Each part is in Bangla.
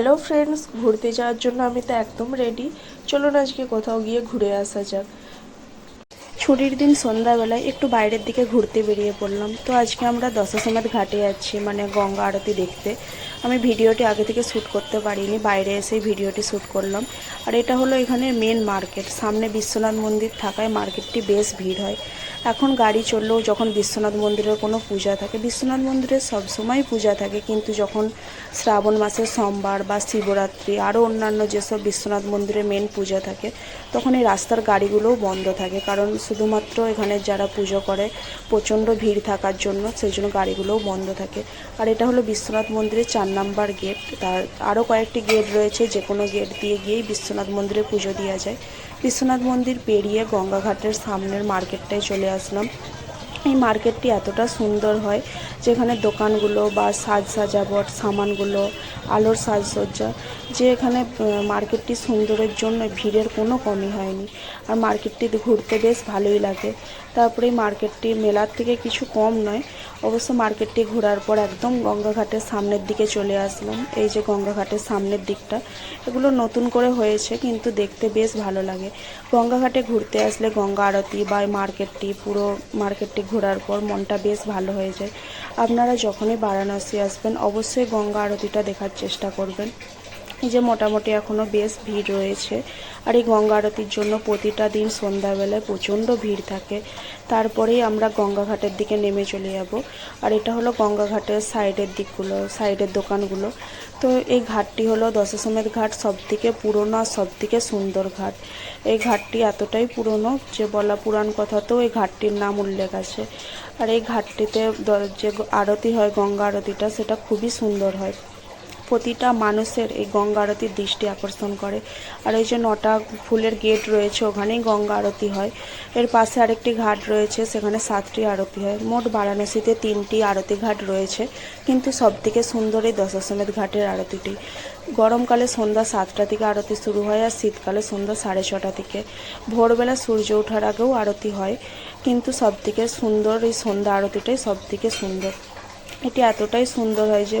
হ্যালো ফ্রেন্ডস ঘুরতে যাওয়ার জন্য আমি তো একদম রেডি চলুন আজকে কোথাও গিয়ে ঘুরে আসা যাক। ছুটির দিন সন্ধ্যাবেলায় একটু বাইরের দিকে ঘুরতে বেরিয়ে পড়লাম। তো আজকে আমরা দশাসমেত ঘাটে যাচ্ছি মানে গঙ্গা আরতি দেখতে। আমি ভিডিওটি আগে থেকে শ্যুট করতে পারিনি, বাইরে এসেই ভিডিওটি শ্যুট করলাম। আর এটা হলো এখানের মেন মার্কেট সামনে বিশ্বনাথ মন্দির থাকায় মার্কেটটি বেশ ভিড় হয়। এখন গাড়ি চললেও যখন বিশ্বনাথ মন্দিরের কোনো পূজা থাকে, বিশ্বনাথ মন্দিরে সবসময় পূজা থাকে। কিন্তু যখন শ্রাবণ মাসের সোমবার বা শিবরাত্রি আরও অন্যান্য যেসব বিশ্বনাথ মন্দিরে মেন পূজা থাকে, তখন এই রাস্তার গাড়িগুলোও বন্ধ থাকে। কারণ শুধুমাত্র এখানে যারা পুজো করে, প্রচণ্ড ভিড় থাকার জন্য সেই জন্য গাড়িগুলোও বন্ধ থাকে। আর এটা হলো বিশ্বনাথ মন্দিরের চার নাম্বার গেট তার আরও কয়েকটি গেট রয়েছে, যে কোনো গেট দিয়ে গিয়েই বিশ্বনাথ মন্দিরে পুজো দেওয়া যায়। বিশ্বনাথ মন্দির পেরিয়ে গঙ্গাঘাটের সামনের মার্কেটটায় চলে আসলাম। এই মার্কেটটি এতটা সুন্দর হয় যেখানে দোকানগুলো বা সাজ সাজাবট সামানগুলো, আলোর সাজসজ্জা, যে এখানে মার্কেটটি সুন্দরের জন্য ভিড়ের কোনো কমই হয়নি। আর মার্কেটটি ঘুরতে বেশ ভালোই লাগে। তারপরে মার্কেটটি মেলার থেকে কিছু কম নয়। অবশ্য মার্কেটটি ঘোরার পর একদম গঙ্গাঘাটের সামনের দিকে চলে আসলাম। এই যে গঙ্গাঘাটের সামনের দিকটা, এগুলো নতুন করে হয়েছে কিন্তু দেখতে বেশ ভালো লাগে। গঙ্গাঘাটে ঘুরতে আসলে গঙ্গা আরতি বা মার্কেটটি, পুরো মার্কেটটি ঘোরার পর মনটা বেশ ভালো হয়ে যায়। আপনারা যখনই বারাণসী আসবেন, অবশ্যই গঙ্গা আরতিটা দেখার চেষ্টা করবেন এই যে মোটামুটি এখনও বেশ ভিড় রয়েছে। আর এই গঙ্গা আরতির জন্য প্রতিটা দিন সন্ধ্যাবেলায় প্রচণ্ড ভিড় থাকে। তারপরেই আমরা গঙ্গাঘাটের দিকে নেমে চলে যাব। আর এটা হলো গঙ্গাঘাটের সাইডের দিকগুলো সাইডের দোকানগুলো। তো এই ঘাটটি হলো দশাশ্বমেধ ঘাট, সবথেকে পুরনো আর সবথেকে সুন্দর ঘাট। এই ঘাটটি এতটাই পুরনো যে বলা পুরাণ কথাতেও এই ঘাটটির নাম উল্লেখ আছে। আর এই ঘাটটিতে যে আরতি হয়, গঙ্গা আরতিটা, সেটা খুবই সুন্দর হয়। প্রতিটা মানুষের এই গঙ্গা আরতির দৃষ্টি আকর্ষণ করে। আর এই যে নটা ফুলের গেট রয়েছে, ওখানেই গঙ্গা আরতি হয়। এর পাশে আরেকটি ঘাট রয়েছে, সেখানে সাতটি আরতি হয়। মোট বারাণসীতে তিনটি আরতি ঘাট রয়েছে, কিন্তু সবথেকে সুন্দর এই দশাশ্বমেধ ঘাটের আরতিটি। গরমকালে সন্ধ্যা সাতটা থেকে আরতি শুরু হয় আর শীতকালে সন্ধ্যা সাড়ে ছটা থেকে। ভোরবেলা সূর্য ওঠার আগেও আরতি হয়, কিন্তু সবথেকে সুন্দর এই সন্ধ্যা আরতিটাই সবথেকে সুন্দর। এটি এতটাই সুন্দর হয় যে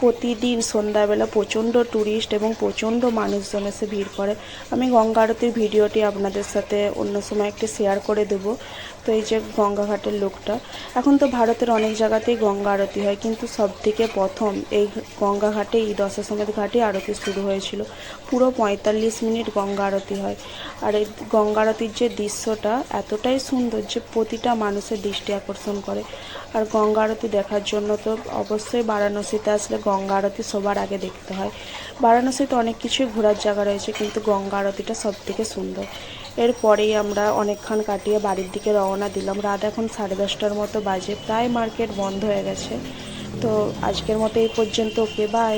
প্রতিদিন সন্ধ্যাবেলা প্রচণ্ড ট্যুরিস্ট এবং প্রচণ্ড মানুষজন এসে ভিড় করে। আমি গঙ্গা আরতির ভিডিওটি আপনাদের সাথে অন্য সময় একটি শেয়ার করে দেব। তো এই যে গঙ্গাঘাটের লোকটা, এখন তো ভারতের অনেক জায়গাতেই গঙ্গা আরতি হয়, কিন্তু সব থেকে প্রথম এই গঙ্গাঘাটে, এই দশাসমেত ঘাটে আরতি শুরু হয়েছিল। পুরো পঁয়তাল্লিশ মিনিট গঙ্গা আরতি হয়। আর এই গঙ্গা আরতির যে দৃশ্যটা এতটাই সুন্দর যে প্রতিটা মানুষের দৃষ্টি আকর্ষণ করে। আর গঙ্গা আরতি দেখার জন্য তো অবশ্যই বারাণসীতে আসলে গঙ্গা আরতি সবার আগে দেখতে হয়। বারাণসীতে অনেক কিছুই ঘোরার জায়গা রয়েছে, কিন্তু গঙ্গা আরতিটা সব থেকে সুন্দর। এরপরেই আমরা অনেকক্ষণ কাটিয়ে বাড়ির দিকে রওনা দিলাম। রাত এখন সাড়ে দশটার মতো বাজে, প্রায় মার্কেট বন্ধ হয়ে গেছে। তো আজকের মতো এই পর্যন্ত। Okay bye